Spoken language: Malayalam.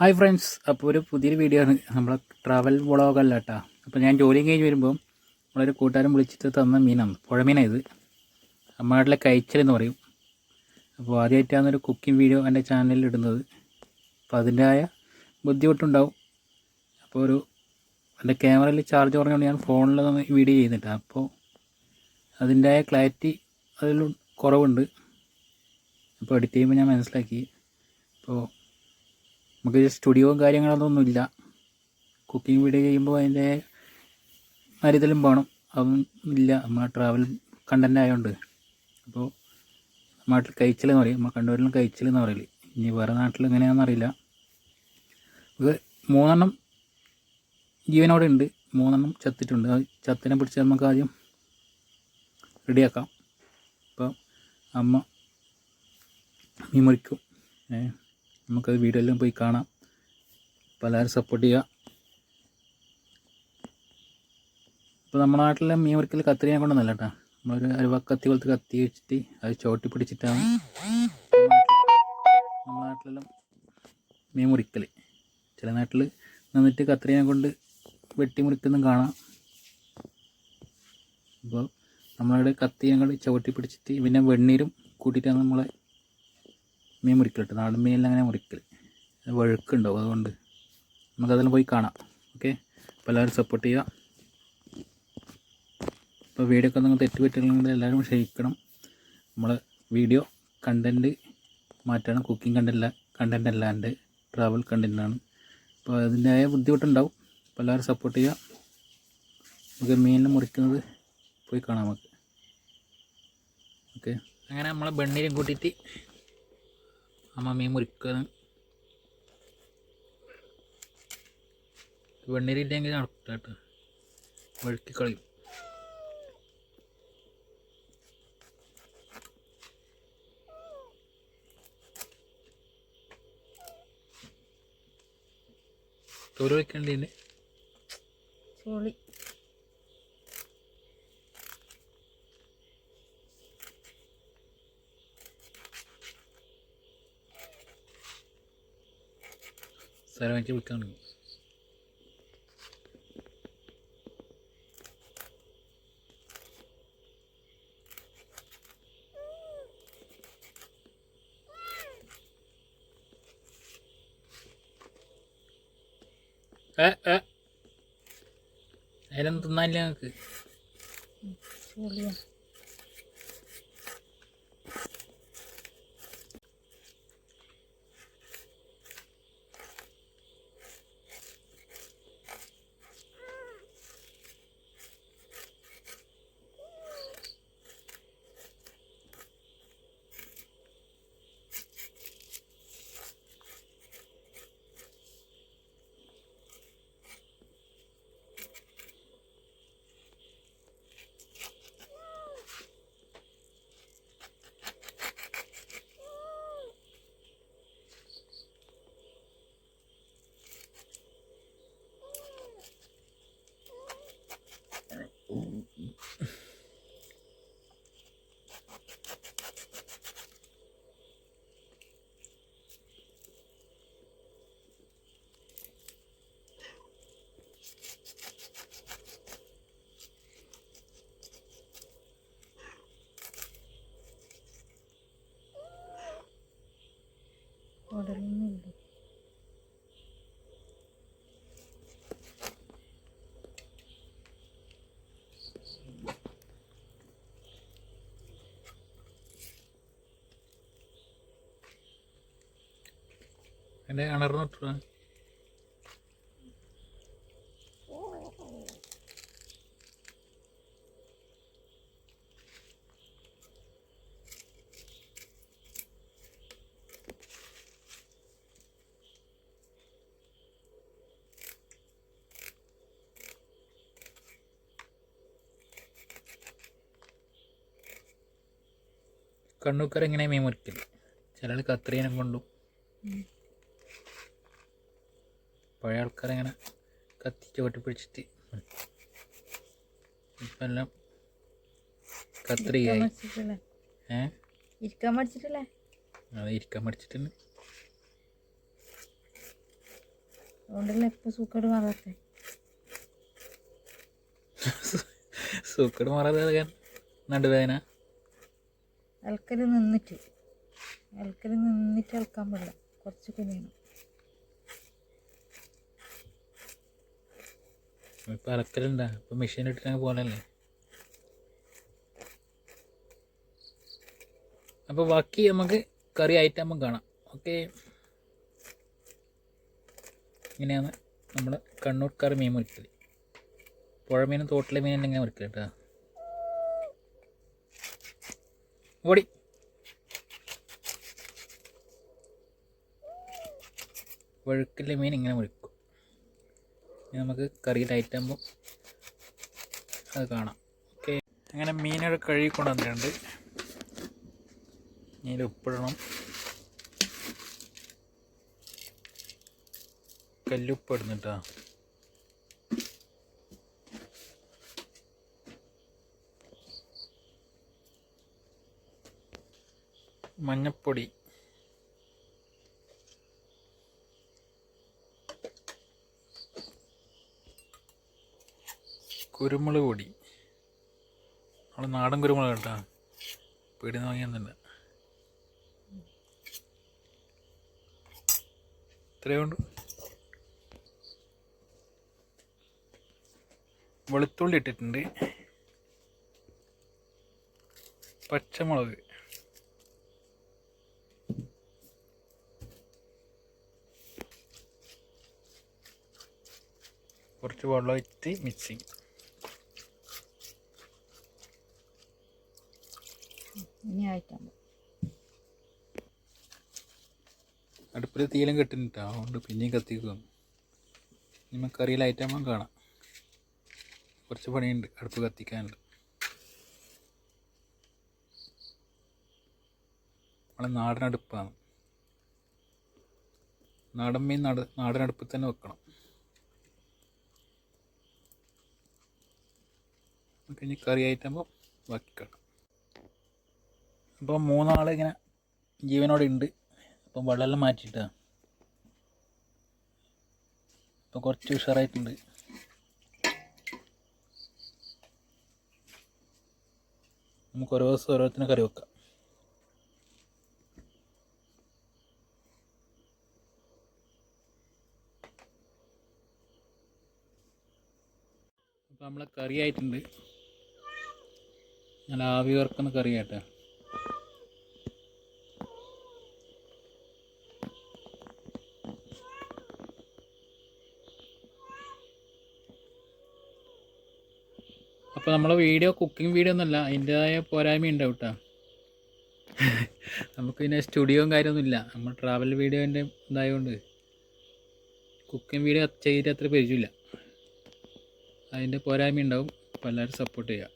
ഹായ് ഫ്രണ്ട്സ് അപ്പോൾ ഒരു പുതിയൊരു വീഡിയോ ആണ്. നമ്മളെ ട്രാവൽ വ്ളോഗല്ല കേട്ടോ. അപ്പോൾ ഞാൻ ജോലി കഴിഞ്ഞ് വരുമ്പോൾ നമ്മളൊരു കൂട്ടുകാരൻ വിളിച്ചിട്ട് തന്ന മീനാണ്. പുഴമീനാണ് ഇത്. അമ്മാട്ടിലെ കൈച്ചൽ എന്ന് പറയും. അപ്പോൾ ആദ്യമായിട്ടാണ് ഒരു കുക്കിംഗ് വീഡിയോ എന്റെ ചാനലിൽ ഇടുന്നത്. അപ്പോൾ അതിന്റെതായ ബുദ്ധിമുട്ടുണ്ടാവും. അപ്പോൾ ഒരു എന്റെ ക്യാമറയിൽ ചാർജ് കുറഞ്ഞുകൊണ്ട് ഞാൻ ഫോണിൽ നിന്ന് വീഡിയോ ചെയ്യുന്നുണ്ട്. അപ്പോൾ അതിന്റെതായ ക്ലാരിറ്റി അതിൽ കുറവുണ്ട്. അപ്പോൾ എഡിറ്റ് ചെയ്യുമ്പോൾ ഞാൻ മനസ്സിലാക്കി. അപ്പോൾ നമുക്ക് സ്റ്റുഡിയോയും കാര്യങ്ങളൊന്നും ഇല്ല. കുക്കിംഗ് വീഡിയോ ചെയ്യുമ്പോൾ അതിന്റെ മരുതലും വേണം. അതൊന്നും ഇല്ല. നമ്മൾ ട്രാവൽ കണ്ടന്റ് ആയതുകൊണ്ട് അപ്പോൾ നാട്ടിൽ കഴിച്ചൽ എന്ന് പറയും. നമ്മൾ കണ്ണൂരിലും കഴിച്ചൽ എന്ന് പറയൽ. ഇനി വേറെ നാട്ടിൽ എങ്ങനെയാണെന്ന് അറിയില്ല. ഇത് മൂന്നെണ്ണം ജീവനോടെ ഉണ്ട്. മൂന്നെണ്ണം ചത്തിട്ടുണ്ട്. അത് ചത്തിനെ പിടിച്ച് നമുക്ക് ആദ്യം റെഡിയാക്കാം അപ്പോൾ അമ്മ മീൻ മുറിക്കും. നമുക്കത് വീഡിയോയിലും പോയി കാണാം. പലരും സപ്പോർട്ട് ചെയ്യുക. ഇപ്പോൾ നമ്മുടെ നാട്ടിലെ മീൻ മുറിക്കൽ കത്തിരിയാൻ കൊണ്ടൊന്നല്ല കേട്ടോ നമ്മളൊരു അരുവ കത്തി പോലത്തെ കത്തി വെച്ചിട്ട് അത് ചോട്ടി പിടിച്ചിട്ടാണ് നമ്മുടെ നാട്ടിലെല്ലാം മീൻ മുറിക്കൽ ചില നാട്ടിൽ നിന്നിട്ട് കത്രിയാൻ കൊണ്ട് വെട്ടി മുറിക്കുന്നതും കാണാം. അപ്പോൾ നമ്മളവിടെ കത്തിയും കൊണ്ട് ചവിട്ടി പിടിച്ചിട്ട് പിന്നെ വെണ്ണീരും കൂട്ടിയിട്ടാണ് നമ്മളെ മീൻ മുറിക്കലിട്ട് നാടൻ മീനിൽ അങ്ങനെ മുറിക്കൽ വഴുക്കുണ്ടാവും അതുകൊണ്ട്. നമുക്കതെല്ലാം പോയി കാണാം. ഓക്കെ? അപ്പോൾ എല്ലാവരും സപ്പോർട്ട് ചെയ്യുക. ഇപ്പോൾ വീഡിയോ ഒക്കെ നിങ്ങൾ തെറ്റ് പറ്റില്ലെങ്കിൽ എല്ലാവരും ക്ഷയിക്കണം നമ്മൾ വീഡിയോ കണ്ടന്റ് മാറ്റണം. കുക്കിംഗ് കണ്ടല്ല കണ്ടന്റ് അല്ലാണ്ട് ട്രാവൽ കണ്ടന്റാണ് അപ്പോൾ അതിന്റെതായ ബുദ്ധിമുട്ടുണ്ടാവും. അപ്പോൾ എല്ലാവരും സപ്പോർട്ട് ചെയ്യുക. നമുക്ക് മീനിനെ മുറിക്കുന്നത് പോയി കാണാം നമുക്ക്. ഓക്കെ? അങ്ങനെ നമ്മളെ ബണ്ണീരും കൂട്ടിയിട്ട് അമ്മ മീൻ മുറിക്കുന്നത് വെണ്ണീരില്ലെങ്കിൽ നടക്കില്ല കേട്ടോ. വഴുക്കി കളയും തോൽ വയ്ക്കേണ്ടതിന് ചോളി സ്ഥലം വാങ്ങിച്ച് വിൽക്കാൻ തുടങ്ങി ഏ ഏ. അതിലൊന്നും തിന്നാനില്ല ഞങ്ങൾക്ക് കുടലൊന്നുമില്ല എന്റെ അണർന്നിട്ടാ കണ്ണൂക്കർ ഇങ്ങനെ മീൻ മുറിക്കൽ ചില കത്രീനെ കൊണ്ടും. പഴയ ആൾക്കാരങ്ങനെ കത്തി വെട്ടി പിടിച്ചിട്ട് ഇപ്പം എല്ലാം കത്രിയായി ഏ? ഇരിക്കാൻ അത് ഇരിക്കാൻ പഠിച്ചിട്ടുണ്ട് അതുകൊണ്ടല്ലേ ഇപ്പം സൂക്കേട് മാറാത്തെ? സൂക്കട് മാറാതെ നടുവേദന. അലക്കൽ നിന്നിട്ട് ഇളക്കരി നിന്നിട്ട് ഇളക്കാൻ പാടില്ല. കുറച്ച് കുനിയണം ഇപ്പം ഇളക്കലുണ്ടാ ഇപ്പം മെഷീൻ ഇട്ടിട്ട് പോലല്ലേ അപ്പോൾ ബാക്കി നമുക്ക് കറി ഐറ്റം കാണാം. ഓക്കെ ഇങ്ങനെയാണ് നമ്മൾ കറി മീൻ മുറിക്കൽ പുഴമീനും തോട്ടിലെ മീനും ഇങ്ങനെ മുറിക്കൽ കേട്ടോ ഓടി വഴുക്കിലെ മീൻ ഇങ്ങനെ മുഴുക്കും നമുക്ക് കറിയിൽ ഐറ്റം ആകുമ്പോൾ അത് കാണാം. ഓക്കെ അങ്ങനെ മീനൊക്കെ കഴുകി കൊണ്ടുവന്നിട്ടുണ്ട്. മീനിൽ ഉപ്പിടണം. കല്ലുപ്പ് ഇടുന്നിട്ടാ മഞ്ഞപ്പൊടി. കുരുമുളക് പൊടി. നമ്മൾ നാടൻ കുരുമുളക് കേട്ടോ പീടിന്ന് വാങ്ങിയൊന്നുമില്ല ഇത്രയേ ഉണ്ട് വെളുത്തുള്ളി ഇട്ടിട്ടുണ്ട്. പച്ചമുളക്. കുറച്ച് വെള്ളം ഒഴിച്ച് മിക്സ് ഇനി ആയിട്ടാകുമ്പോൾ അടുപ്പിൽ തീലം കെട്ടിട്ടാ അതുകൊണ്ട് പിന്നെയും കത്തിക്കും നമുക്ക് കറിയിൽ ഐറ്റം കാണാം. കുറച്ച് പണിയുണ്ട്. അടുപ്പ് കത്തിക്കാനുണ്ട്. നമ്മളെ നാടൻ അടുപ്പാണ്. നാടൻ മീൻ നാട് നാടൻ അടുപ്പിൽ തന്നെ വെക്കണം. ഇനി കറി ആയിട്ടാകുമ്പോൾ ബാക്കി കാണാം അപ്പോൾ മൂന്നാൾ ഇങ്ങനെ ജീവനോടെ ഉണ്ട് അപ്പം വെള്ളമെല്ലാം മാറ്റിയിട്ടാണ് അപ്പോൾ കുറച്ച് ഉഷാറായിട്ടുണ്ട്. നമുക്ക് ഓരോ ദിവസം ഓരോരുത്തരും കറി വെക്കാം. അപ്പോൾ നമ്മളെ കറി ആയിട്ടുണ്ട്. നല്ല ആവി വറക്കുന്ന കറി അപ്പോൾ നമ്മളെ വീഡിയോ കുക്കിംഗ് വീഡിയോ ഒന്നുമല്ല അതിന്റെതായ പോരായ്മ ഉണ്ടാവും കേട്ടോ. നമുക്ക് പിന്നെ സ്റ്റുഡിയോയും കാര്യമൊന്നുമില്ല നമ്മൾ ട്രാവൽ വീഡിയോന്റെ ഇതായതുകൊണ്ട് കുക്കിംഗ് വീഡിയോ ചെയ്തിട്ട് അത്ര പരിചയമില്ല. അതിന്റെ പോരായ്മ ഉണ്ടാവും. അപ്പോൾ എല്ലാവരും സപ്പോർട്ട് ചെയ്യുക.